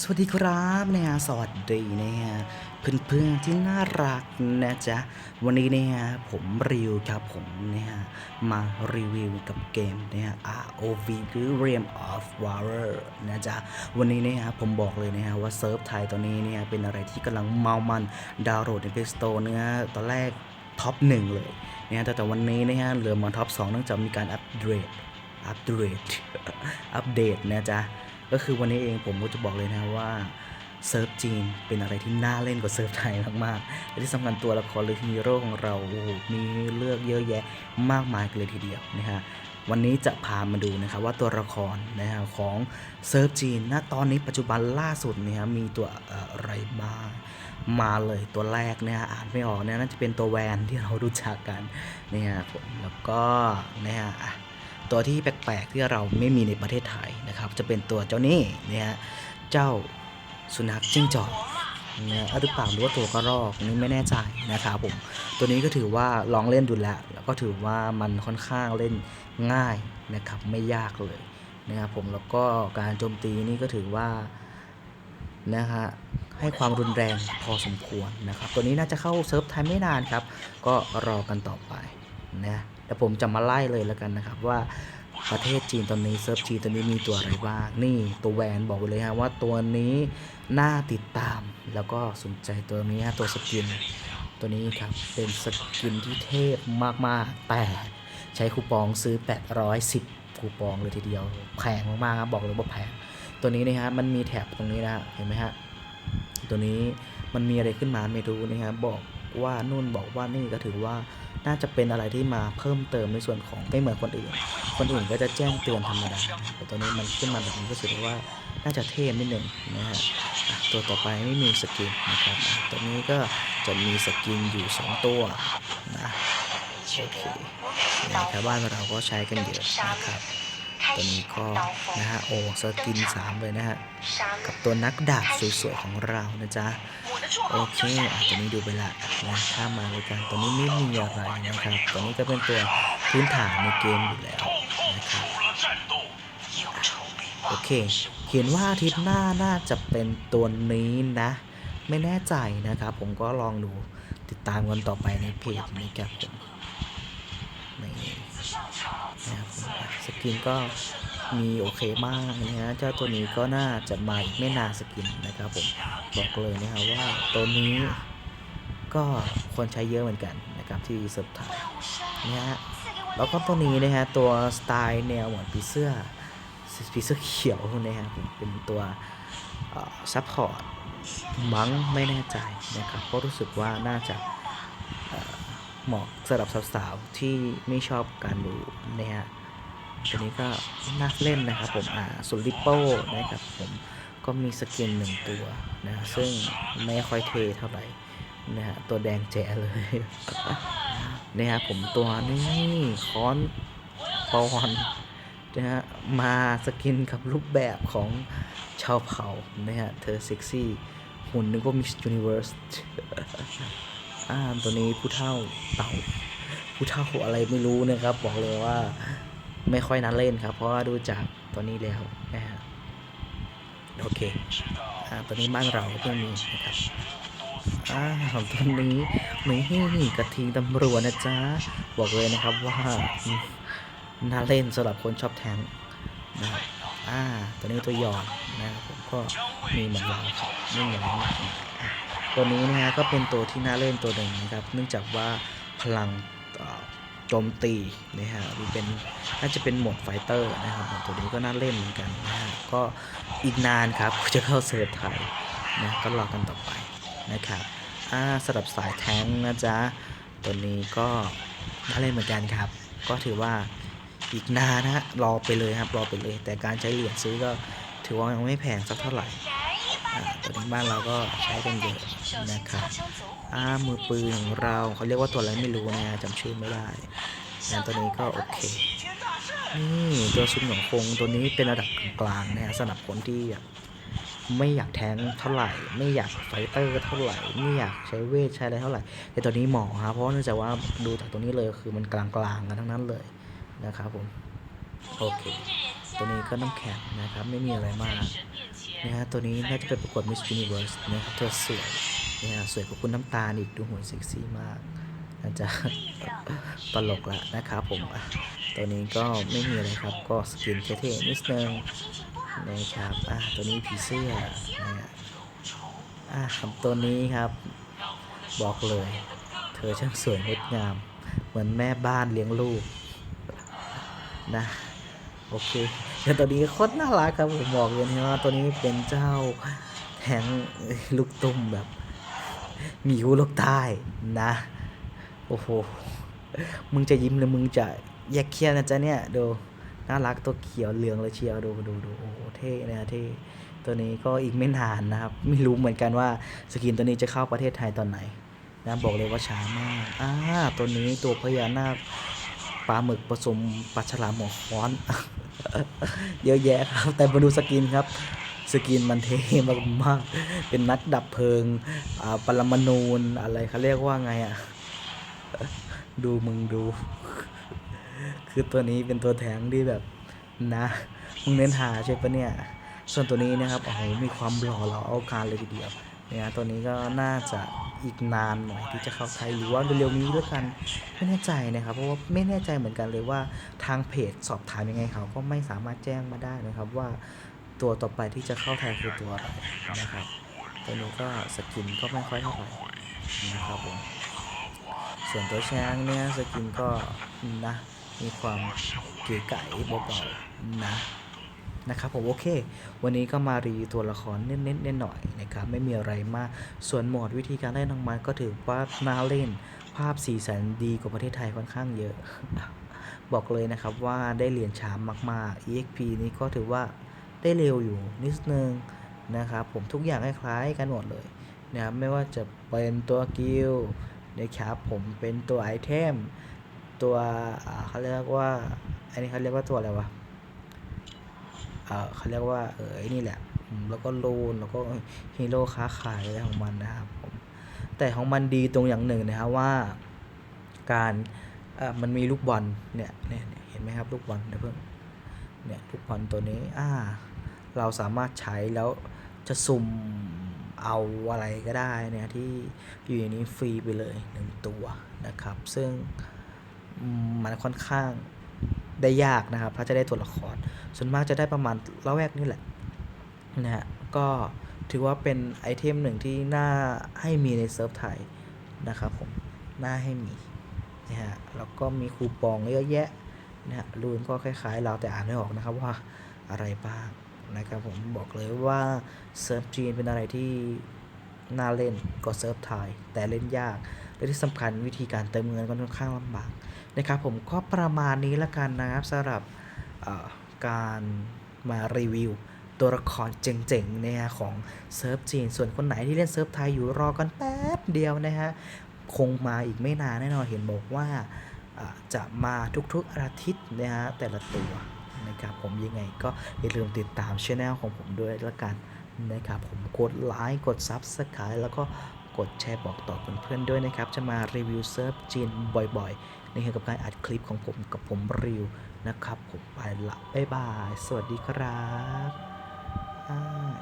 สวัสดีครับนะฮะสวัสดีนะฮะเพื่อนๆที่น่ารักนะจ๊ะวันนี้เนี่ยผมรีวิวครับผมเนี่ยมารีวิวกับเกมเนี่ย ROV หรือ Realm of War นะจ๊ะวันนี้เนี่ยผมบอกเลยนะฮะว่าเซิร์ฟไทยตอนนี้เนี่ยเป็นอะไรที่กำลังเมามันดาวน์โหลดใน Play Store เนี่ยตอนแรกท็อปหนึ่งเลยเนี่ยแต่แต่วันนี้นะฮะเหลือมาท็อปสองเนื่องจากมีการอัปเดตอัปเดตอัปเดตนะจ๊ะ ก็คือวันนี้เองผมก็จะบอกเลยนะว่าเซิร์ฟจีนเป็นอะไรที่น่าเล่นกว่าเซิร์ฟไทยมากๆและที่สำคัญตัวละครหรือฮีโร่ของเราโอ้โหมีเลือกเยอะแยะมากมายเลยทีเดียวนะฮะวันนี้จะพามาดูนะครับว่าตัวละครนะฮะของเซิร์ฟจีนณตอนนี้ปัจจุบันล่าสุดเนี่ยมีตัวอะไรบ้างมาเลยตัวแรกเนี่ยอ่านไม่ออกเนี่ยน่าจะเป็นตัวแวนที่เรารู้จักกันเนี่ยผมแล้วก็เนี่ยอะ ตัวที่แปลกๆที่เราไม่มีในประเทศไทยนะครับ จะเป็นตัวเจ้านี่เนี่ยฮะเจ้าสุนัขจิ้งจอกเนี่ยหรือเปล่าหรือว่าตัวกระรอกนนี่ไม่แน่ใจนะครับผมตัวนี้ก็ถือว่าลองเล่นดูแล้วแล้วก็ถือว่ามันค่อนข้างเล่นง่ายนะครับไม่ยากเลยนะครับผมแล้วก็การโจมตีนี่ก็ถือว่านะฮะให้ความรุนแรงพอสมควรนะครับ ตัวนี้น่าจะเข้าเซิร์ฟไทยไม่นานครับ ก็รอกันต่อไป นะแต่ผมจะมาไล่เลยแล้วกันนะครับว่าประเทศจีนตอนนี้เซิร์ฟจีนตอนนี้มีตัวอะไรบ้างนี่ตัวแวนบอกไปเลยฮะว่าตัวนี้น่าติดตามแล้วก็สนใจตัวนี้ฮะตัวสกิน ตัวนี้ครับเป็นสกินที่เทพมากๆ แต่ใช้คูปองซื้อ 810 คูปองเลยทีเดียวแพงมากๆครับบอกเลยว่าแพงตัวนี้นะฮะมันมีแถบตรงนี้นะฮะเห็นไหมฮะตัวนี้มันมีอะไรขึ้นมาไม่รู้นะครับบอกว่านู่นบอกว่านี่ก็ถือว่า น่าจะเป็นอะไรที่มาเพิ่มเติมในส่วนของไม่เหมือนคนอื่น คนอื่นก็จะแจ้งเตือนธรรมดา แต่ตัวนี้มันขึ้นมาแบบนี้ก็ถือว่าน่าจะเท่นิดหนึ่งนะฮะตัวต่อไปไม่มีสกินนะครับ ตัวนี้ก็จะมีสกินอยู่ 2 ตัวนะโอเคนแถวบ้านเราก็ใช้กันเยอะนะครับ ตัวนี้ก็นะฮะโอ้สกิน3เลยนะฮะกับตัวนักดาบสวยๆของเรานะจ๊ะโอเคอะตัวนี้ดูไปละนะถ้ามาเลยกันตัวนี้ไม่มีอะไรนะครับตัวนี้ก็เป็นตัวพื้นฐานในเกมอยู่แล้วนะครับโอเคเห็นว่าอาทิตย์หน้าน่าจะเป็นตัวนี้นะ ไม่แน่ใจนะครับ ผมก็ลองดูติดตามกันต่อไปในเพจนี้ครับผมนี่นะครับ สกินก็มีโอเคมากนะฮะเจ้าตัวนี้ก็น่าจะมาอีกไม่นานสกินนะครับผมบอกเลยนะครับว่าตัวนี้ก็คนใช้เยอะเหมือนกันนะครับที่เซิร์ฟไทยนะฮะแล้วก็ตัวนี้นะฮะตัวสไตล์แนวเหมือนผีเสื้อผีเสื้อเขียวนะฮะเป็นตัวซัพพอร์ตมั้งไม่แน่ใจนะครับเพราะรู้สึกว่าน่าจะเหมาะสำหรับสาวๆที่ไม่ชอบการดูนะฮะ ตัวนี้ก็น่าเล่นนะครับผมอ่าส่วนลิปโป้นะครับผมก็มีสกินหนึ่งตัวนะซึ่งไม่ค่อยเทเท่าไหร่นะฮะตัวแดงแจ๋เลยนะฮะผมตัวนี้ค้อนปอนนะฮะมาสกินกับรูปแบบของชาวเผ่านะฮะเธอเซ็กซี่หุ่นนึกว่ามิส s u นิเวิร์สอ่าตัวนี้ผู้เท่าเต่าผู้เท่าอะไรไม่รู้นะครับ บอกเลยว่า ไม่ค่อยน่าเล่นครับ เพราะว่าดูจากตัวนี้แล้วนะฮะโอเคอ่าตัวนี้บ้านเราเพิ่งมีนะครับอ่าของตัวนี้นี่กระทิงตำรวจนะจ๊ะบอกเลยนะครับว่าอืมน่าเล่นสำหรับคนชอบแทงค์นะครับอ่าตัวนี้ตัวหยอนนะครับผมก็มีเหมือนเราครับไม่เหมือนอะตัวนี้นะฮะก็เป็นตัวที่น่าเล่นตัวหนึ่งนะครับ เนื่องจากว่าพลังเอ่อโจมตีนะฮะหรือเป็นน่าจะเป็นโหมดไฟเตอร์นะครับตัวนี้ก็น่าเล่นเหมือนกันนะฮะก็อีกนานครับจะเข้าเซิร์ฟไทยนะก็รอกันต่อไปนะครับอ่าสำหรับสายแทงนะจ๊ะตัวนี้ก็น่าเล่นเหมือนกันครับ ก็ถือว่าอีกนานนะฮะรอไปเลยครับรอไปเลย แต่การใช้เหรียญซื้อก็ถือว่ายังไม่แพงสักเท่าไหร่ อ่าตัวนี้บ้านเราก็ใช้กันเยอะนะครับอ่ามือปืนของเราเขาเรียกว่าตัวอะไรไม่รู้นะจำชื่อไม่ได้งานตัวนี้ก็โอเคนี่ตัวซุนหยงคงตัวนี้เป็นระดับกลางๆนะสำหรับคนที่ไม่อยากแทงเท่าไหร่ ไม่อยากไฟเตอร์เท่าไหร่ ไม่อยากใช้เวทใช้อะไรเท่าไหร่ แต่ตัวนี้เหมาะครับเพราะเนื่องจากว่าดูจากตัวนี้เลยคือมันกลางๆกันทั้งนั้นเลยนะครับผม โอเค ตัวนี้ก็น้ำแข็งนะครับไม่มีอะไรมากนะฮะตัวนี้น่าจะเป็นประกวด Miss Universe นะครับเธอสวยนะฮะสวยกว่าคุณน้ำตาลอีกดูหุ่นเซ็กซี่มากน่าจะตลกละนะครับผมตัวนี้ก็ไม่มีอะไรครับก็สกินเท่ๆนิดนึงนะครับอะตัวนี้ผีเสื้อนะฮะอะครับตัวนี้ครับ บอกเลย เธอช่างสวยงดงาม เหมือนแม่บ้านเลี้ยงลูกนะ โอเคเดี๋ยวตัวนี้โคตรน่ารักครับผมบอกเลยนะว่าตัวนี้เป็นเจ้าแทงลูกตุ้มแบบมีหูลูกใต้นะ โอ้โห มึงจะยิ้มหรือมึงจะแยกเคี้ยวนะจ๊ะเนี่ยดูน่ารักตัวเขียวเหลืองเลยเชียวดูดูดูโอ้โหเท่นะเท่ตัวนี้ก็อีกไม่นานนะครับ ไม่รู้เหมือนกันว่าสกินตัวนี้จะเข้าประเทศไทยตอนไหนนะบอกเลยว่าช้ามากอ่าตัวนี้ตัวพญานาคปลาหมึกผสมปลาฉลามหัวค้อน เยอะแยะครับ แต่มาดูสกินครับ สกินมันเท่มากๆเป็นนักดับเพลิงอ่าปรมาณูนอะไรเขาเรียกว่าไงอะ ดูมึงดู คือตัวนี้เป็นตัวแทงที่แบบนะมึงเน้นหาใช่ปะเนี่ย ส่วนตัวนี้นะครับโอ้โหมีความหล่อเราเอาการเลยทีเดียวเนี่ยตัวนี้ก็น่าจะ อีกนานหน่อยที่จะเข้าไทยหรือว่าเร็วๆนี้ด้วยกันไม่แน่ใจนะครับเพราะว่าไม่แน่ใจเหมือนกันเลยว่าทางเพจสอบถามยังไงเขาก็ไม่สามารถแจ้งมาได้นะครับว่าตัวต่อไปที่จะเข้าไทยคือตัวอะไรนะครับตัวนี้ก็สกินก็ไม่ค่อยเท่าไหร่นะครับผมส่วนตัวช้างเนี่ยสกินก็นะมีความเก๋ไก๋เบาๆนะ นะครับผมโอเค วันนี้ก็มารีตัวละครเน้นๆหน่อยนะครับไม่มีอะไรมาก ส่วนโหมดวิธีการเล่นของมันก็ถือว่าน่าเล่น ภาพสีสันดีกว่าประเทศไทยค่อนข้างเยอะ บอกเลยนะครับว่าได้เหรียญชามมากๆ EXP นี้ก็ถือว่าได้เร็วอยู่นิดนึงนะครับผมทุกอย่างคล้ายๆกันหมดเลยนะครับไม่ว่าจะเป็นตัวกิลนะครับผมเป็นตัวไอเทม ตัวเขาเรียกว่า อันนี้เขาเรียกว่าตัวอะไรวะ เออเขาเรียกว่าเออไอ้นี่แหละ แล้วก็โลนแล้วก็ฮีโร่ค้าขายอะไรของมันนะครับผมแต่ของมันดีตรงอย่างหนึ่งนะครับว่าการมันมีลูกบอลเนี่ยเนี่ยเห็นไหมครับลูกบอลเดี๋ยวเพิ่งเนี่ยลูกบอลตัวนี้อ่าเราสามารถใช้แล้วจะสุ่มเอาอะไรก็ได้เนี่ยที่อยู่ในนี้ฟรีไปเลยหนึ่งตัวนะครับ ซึ่งมันค่อนข้าง ได้ยากนะครับถ้าจะได้ตัวละคร ส่วนมากจะได้ประมาณละแวกนี่แหละนะฮะก็ถือว่าเป็นไอเทมหนึ่งที่น่าให้มีในเซิร์ฟไทยนะครับผมน่าให้มีนะฮะแล้วก็มีคูปองเยอะแยะนะฮะรูนก็คล้ายๆเราแต่อ่านไม่ออกนะครับว่าอะไรบ้างนะครับผมบอกเลยว่าเซิร์ฟจีนเป็นอะไรที่น่าเล่นกว่าเซิร์ฟไทยแต่เล่นยากและที่สำคัญวิธีการเติมเงินก็ค่อนข้างลำบาก นะครับผมก็ประมาณนี้ละกันนะครับสำหรับการมารีวิวตัวละครเจ๋งๆนะฮะของเซิร์ฟจีน ส่วนคนไหนที่เล่นเซิร์ฟไทยอยู่รอกันแป๊บเดียวนะฮะคงมาอีกไม่นานแน่นอนเห็นบอกว่าอ่าจะมาทุกๆอาทิตย์นะฮะแต่ละตัวนะครับผมยังไงก็อย่าลืมติดตามช่องของผมด้วยละกันนะครับผมกดไลค์กด Subscribe แล้วก็ กดแชร์บอกต่อเพื่อนๆด้วยนะครับ จะมารีวิวเซิร์ฟจีนบ่อยๆ ในี่คือกับการอัดคลิปของผมกับผมรีวิวนะครับ ผมไปละบ๊ายบาย สวัสดีครับ